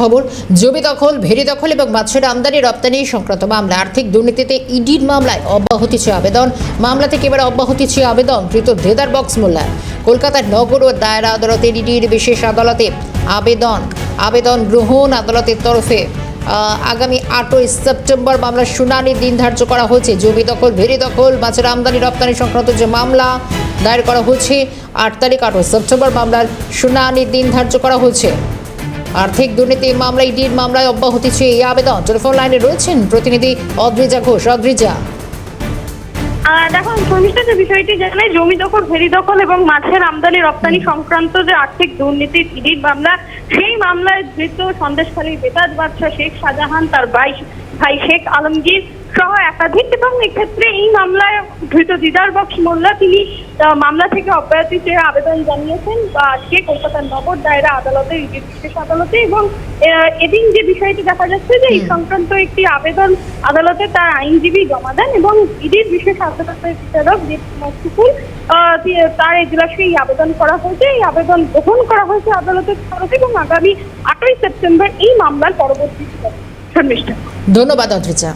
খবর, জমি দখল ভেরি দখল এবং মাছের আমদানি, রপ্তানি সংক্রান্ত মামলা। আর্থিক দুর্নীতিতে ইডির মামলায় অব্যাহতি চেয়ে আবেদন। মামলা থেকে এবার অব্যাহতি চেয়ে আবেদন, ধৃত দেদার বক্স মোল্লা কলকাতার নগর ও দায়রা আদালতের ইডির বিশেষ আদালতে আবেদন। আবেদন গ্রহণ আদালতের তরফে আগামী আটই সেপ্টেম্বর মামলার শুনানির দিন ধার্য করা হয়েছে। জমি দখল ভেরি দখল, মাছের আমদানি, রপ্তানি সংক্রান্ত যে মামলা দায়ের করা হয়েছে, আট তারিখ আটই সেপ্টেম্বর মামলার শুনানির দিন ধার্য করা হয়েছে। আর্থিক দুর্নীতি মামলায় ইডির মামলায় অব্যাহতি চেয়ে এই আবেদন। টেলিফোন লাইনে রয়েছেন প্রতিনিধি অদ্রিজা ঘোষ। অদ্রিজা। দেখো শর্মিষ্ঠা যে বিষয়টি জানায় জমি দখল ভেরি দখল এবং মাছের আমদানি রপ্তানি সংক্রান্ত যে আর্থিক দুর্নীতির ইডির মামলা, সেই মামলায় ধৃত সন্দেশখালী বেতাজ বাদশাহ শেখ শাহজাহান, তার ভাই ভাই শেখ আলমগীর সহ একাধিক এবং এক্ষেত্রে এই মামলায় ধৃত দিদার বক্স মোল্লা তিনি আহ, মামলা থেকে অব্যাহতি চেয়ে আবেদন জানিয়েছেন আজকে কলকাতার নগর দায়রা আদালতে বিশেষ আদালতে এবং এদিন যে বিষয়টি দেখা যাচ্ছে যে এই সংক্রান্ত একটি আবেদন আদালতে তার আইনজীবী জমা দেন এবং ইডির বিশেষ আদালতের বিচারক দীপ মস্তিকুল তার এজলাসে এই আবেদন করা হয়েছে। এই আবেদন গ্রহণ করা হয়েছে আদালতের তরফে এবং আগামী আটই সেপ্টেম্বর এই মামলার পরবর্তী। ধন্যবাদ অদ্রিজা।